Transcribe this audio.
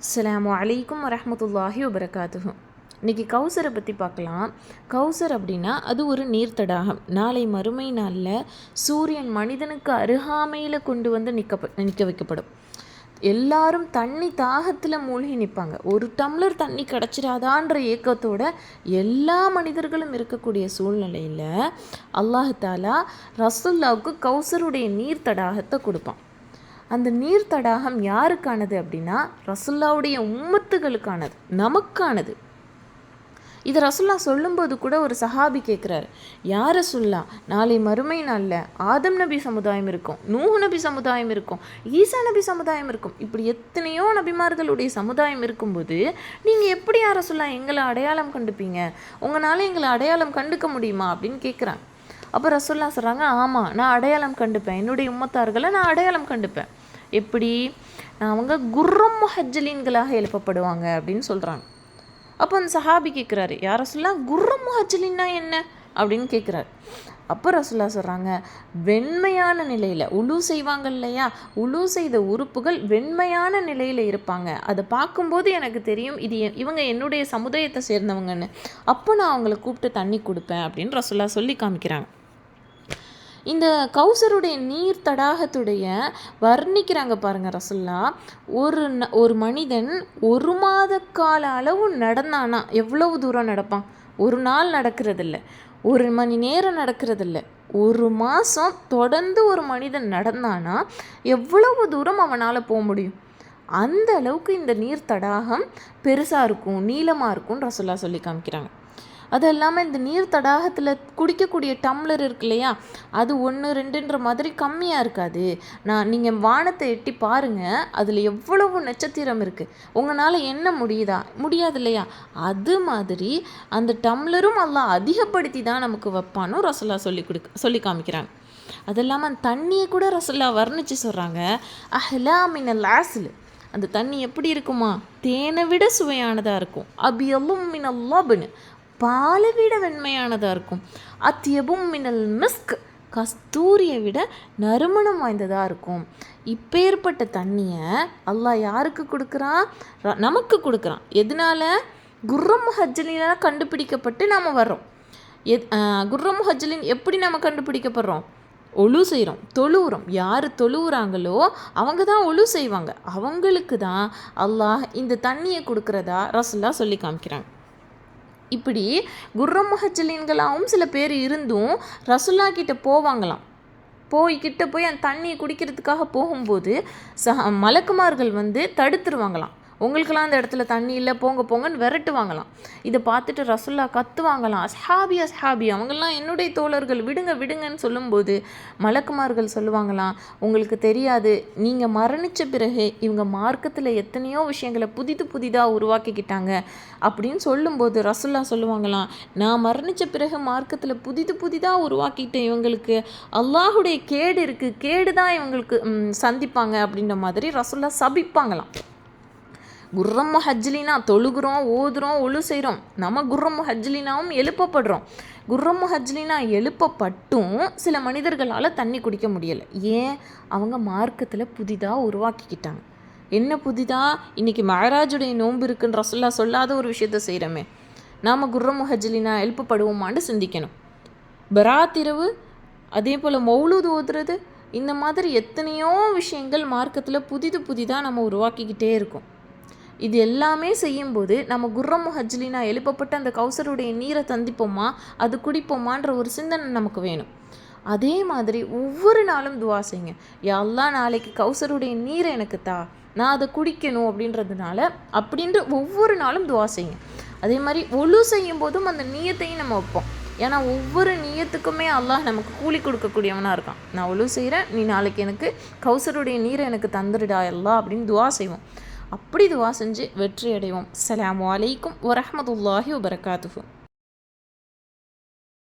அஸ்லாம் வலைக்கம் வரமத்துல்லாஹி வபரகாத்துஹு. இன்னைக்கு கௌசரை பற்றி பார்க்கலாம். கௌசர் அப்படின்னா அது ஒரு நீர்த்தடாகம். நாளை மறுமை நாளில் சூரியன் மனிதனுக்கு அருகாமையில் கொண்டு வந்து நிற்க நிற்க வைக்கப்படும். எல்லாரும் தண்ணி தாகத்தில் மூழ்கி நிற்பாங்க ஒரு டம்ளர் தண்ணி கிடச்சிடாதான்ற ஏக்கத்தோட எல்லா மனிதர்களும் இருக்கக்கூடிய சூழ்நிலையில் அல்லாஹ் தாலா ரசுல்லாவுக்கு கௌசருடைய நீர் தடாகத்தை கொடுப்பான். அந்த நீர் தடாகம் யாருக்கானது அப்படின்னா ரசுல்லாவுடைய உம்மத்துகளுக்கானது நமக்கானது. இது ரசுல்லா சொல்லும்போது கூட ஒரு சஹாபி கேட்குறாரு யார் ரசுல்லா நாளை மறுமை நாளில் ஆதம் நபி சமுதாயம் இருக்கும் நூஹ் நபி சமுதாயம் இருக்கும் ஈசா நபி சமுதாயம் இருக்கும். இப்படி எத்தனையோ நபிமார்களுடைய சமுதாயம் இருக்கும்போது நீங்கள் எப்படி யார் ரசுல்லா எங்களை அடையாளம் கண்டுப்பீங்க? உங்களால் எங்களை அடையாளம் கண்டுக்க முடியுமா? அப்படின்னு கேட்குறாங்க அப்போ ரசுல்லா சொல்கிறாங்க ஆமாம் நான் அடையாளம் கண்டுப்பேன். என்னுடைய உம்மத்தார்களை நான் அடையாளம் கண்டுப்பேன். எப்படி அவங்க குர்ரம் முஹஜ்ஜலீன்களாக எழுப்பப்படுவாங்க அப்படின்னு சொல்கிறாங்க அப்போ அந்த சஹாபி கேட்குறாரு யார் ரசுல்லா குர்ரம் முஹஜ்ஜலின்னா என்ன? அப்படின்னு கேட்குறாரு அப்போ ரசுல்லா சொல்கிறாங்க வெண்மையான நிலையில் உழு செய்வாங்க இல்லையா? உழு செய்த உறுப்புகள் வெண்மையான நிலையில் இருப்பாங்க. அதை பார்க்கும்போது எனக்கு தெரியும் இது இவங்க என்னுடைய சமுதாயத்தை சேர்ந்தவங்கன்னு. அப்போ நான் அவங்கள கூப்பிட்டு தண்ணி கொடுப்பேன் அப்படின்னு ரசுல்லா சொல்லி காமிக்கிறாங்க. இந்த கௌசருடைய நீர் தடாகத்துடைய வர்ணிக்கிறாங்க பாருங்கள் ரசுல்லா. ஒரு ந- ஒரு மனிதன் ஒரு மாத கால அளவு நடந்தானா? எவ்வளவு தூரம் நடப்பான்? ஒரு நாள் நடக்கிறதில்ல. ஒரு மணி நேரம் நடக்கிறதில்ல. ஒரு மாதம் தொடர்ந்து ஒரு மனிதன் நடந்தானா? எவ்வளவு தூரம் அவனால் போக முடியும்? அந்த அளவுக்கு இந்த நீர் தடாகம் பெருசாக இருக்கும் நீளமாக இருக்கும்னு ரசுல்லா சொல்லி காமிக்கிறாங்க. அது இல்லாமல் இந்த நீர் தடாகத்தில் குடிக்கக்கூடிய டம்ளர் இருக்கு இல்லையா? அது ஒன்று ரெண்டுன்ற மாதிரி கம்மியாக இருக்காது. நான் நீங்கள் வானத்தை எட்டி பாருங்கள் அதில் எவ்வளவு நட்சத்திரம் இருக்குது உங்களால் என்ன முடியுதா? முடியாது இல்லையா? அது மாதிரி அந்த டம்ளரும் எல்லாம் அதிகப்படுத்தி தான் நமக்கு வைப்பானும் ரசலா சொல்லி கொடுக்க சொல்லி காமிக்கிறாங்க. அது இல்லாமல் தண்ணியை கூட ரசல்லா வர்ணித்து சொல்கிறாங்க அஹ்லா மின லாஸில் அந்த தண்ணி எப்படி இருக்குமா? தேனை விட சுவையானதாக இருக்கும். அபியலும் மினல் அல்லாபுன்னு பாலை விட வெண்மையானதாக இருக்கும். அத்தியபும் மினல் மிஸ்க் கஸ்தூரியை விட நறுமணம் வாய்ந்ததாக இருக்கும். இப்பேற்பட்ட தண்ணியை அல்லாஹ் யாருக்கு கொடுக்குறான் ர- நமக்கு கொடுக்குறான். எதனால? குர்ரம் ஹஜ்ஜலினா கண்டுபிடிக்கப்பட்டு நாம் வர்றோம். எத் குர்ரம் ஹஜ்ஜலின் எப்படி நம்ம கண்டுபிடிக்கப்படுறோம்? ஒழு செய்கிறோம் தொழுவுறோம். யார் தொழுவுறாங்களோ அவங்க தான் ஒழு செய்வாங்க. அவங்களுக்கு தான் அல்லாஹ் இந்த தண்ணியை கொடுக்குறதா ரசுல்லா சொல்லி காமிக்கிறாங்க. இப்படி குர்ரம் முஹஜலீன்களாகவும் சில பேர் இருந்தும் ரசுல்லா கிட்ட போவாங்களாம். போய் கிட்ட போய் அந்த தண்ணியை குடிக்கிறதுக்காக போகும்போது சஹ மலக்குமார்கள் வந்து தடுத்துருவாங்களாம். உங்களுக்கெல்லாம் அந்த இடத்துல தண்ணி இல்லை போங்க போங்கன்னு விரட்டுவாங்களாம் இதை பார்த்துட்டு ரசுல்லா கத்துவாங்களாம் அஸ்ஹாபி அஸ்ஹாபி அவங்கெல்லாம் என்னுடைய தோழர்கள் விடுங்க விடுங்கன்னு சொல்லும்போது மலக்குமார்கள் சொல்லுவாங்களாம் உங்களுக்கு தெரியாது நீங்கள் மரணித்த பிறகு இவங்க மார்க்கத்தில் எத்தனையோ விஷயங்களை புதிது புதிதாக உருவாக்கிக்கிட்டாங்க. அப்படின்னு சொல்லும்போது ரசுல்லா சொல்லுவாங்களாம் நான் மரணித்த பிறகு மார்க்கத்தில் புதிது புதிதாக உருவாக்கிட்டேன் இவங்களுக்கு. அல்லாஹுடைய கேடு இருக்குது கேடு தான் இவங்களுக்கு சந்திப்பாங்க. அப்படின்ற மாதிரி ரசுல்லா சபிப்பாங்களாம். குர்ரம் ஹஜ்லினா தொழுகிறோம் ஓதுறோம் ஒழு செய்கிறோம் நம்ம குர்ரம் ஹஜ்லினாவும் எழுப்பப்படுறோம். குர்ரம் ஹஜ்லினா எழுப்பப்பட்டும் சில மனிதர்களால் தண்ணி குடிக்க முடியலை. ஏன்? அவங்க மார்க்கத்தில் புதிதாக உருவாக்கிக்கிட்டாங்க. என்ன புதிதாக இன்றைக்கி மகராஜுடைய நோன்பு இருக்குன்னு ரசுல்லா சொல்லாத ஒரு விஷயத்த செய்கிறோமே நாம் குர்ரம் ஹஜ்லினா எழுப்பப்படுவோமான்னு சிந்திக்கணும். பராத் இரவு அதே போல் மௌலூது ஓதுறது இந்த மாதிரி எத்தனையோ விஷயங்கள் மார்க்கத்தில் புதிது புதிதாக நம்ம உருவாக்கிக்கிட்டே இருக்கோம். இது எல்லாமே செய்யும்போது நம்ம குர்ரம் ஹஜ்லினா எழுப்பப்பட்ட அந்த கௌசருடைய நீரை தந்திப்போமா அது குடிப்போமான்ற ஒரு சிந்தனை நமக்கு வேணும். அதே மாதிரி ஒவ்வொரு நாளும் துவா செய்யுங்க. எல்லா நாளைக்கு கௌசருடைய நீரை எனக்கு தா நான் அதை குடிக்கணும் அப்படின்றதுனால அப்படின்ற ஒவ்வொரு நாளும் துவா செய்யுங்க. அதே மாதிரி ஒழு செய்யும் போதும் அந்த நீயத்தையும் நம்ம வைப்போம். ஏன்னா ஒவ்வொரு நீயத்துக்குமே அல்லாஹ் நமக்கு கூலி கொடுக்கக்கூடியவனாக இருக்கான். நான் ஒழு செய்கிறேன் நீ நாளைக்கு எனக்கு கௌசருடைய நீரை எனக்கு தந்துடுடா எல்லாம் அப்படின்னு துவா செய்வோம். அப்படி துவா செஞ்சு வெற்றி அடைவோம் அலாம் வலைக்கும் வரமத்துல்லாஹி வபரகாத்துஹு